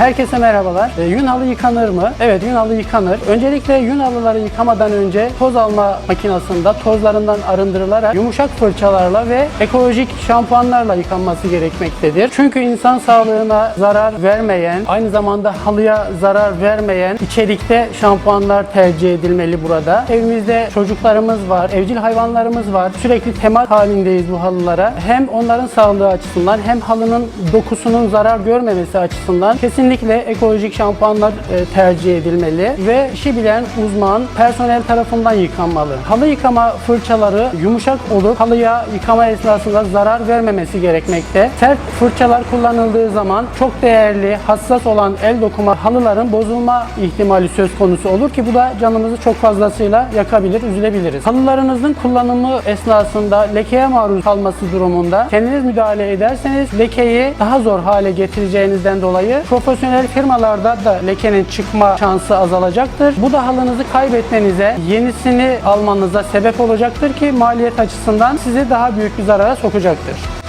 Herkese merhabalar. E, yün halı yıkanır mı? Evet yün halı yıkanır. Öncelikle yün halıları yıkamadan önce toz alma makinesinde tozlarından arındırılarak yumuşak fırçalarla ve ekolojik şampuanlarla yıkanması gerekmektedir. Çünkü insan sağlığına zarar vermeyen, aynı zamanda halıya zarar vermeyen içerikte şampuanlar tercih edilmeli burada. Evimizde çocuklarımız var, evcil hayvanlarımız var. Sürekli temas halindeyiz bu halılara. Hem onların sağlığı açısından hem halının dokusunun zarar görmemesi açısından kesinlikle ekolojik şampuanlar e, tercih edilmeli ve işi bilen uzman personel tarafından yıkanmalı. Halı yıkama fırçaları yumuşak olup halıya yıkama esnasında zarar vermemesi gerekmekte. Sert fırçalar kullanıldığı zaman çok değerli, hassas olan el dokuma halıların bozulma ihtimali söz konusu olur ki bu da canımızı çok fazlasıyla yakabilir, üzülebiliriz. Halılarınızın kullanımı esnasında lekeye maruz kalması durumunda kendiniz müdahale ederseniz lekeyi daha zor hale getireceğinizden dolayı profesyonel firmalarda da lekenin çıkma şansı azalacaktır. Bu da halınızı kaybetmenize, yenisini almanıza sebep olacaktır ki maliyet açısından sizi daha büyük bir zarara sokacaktır.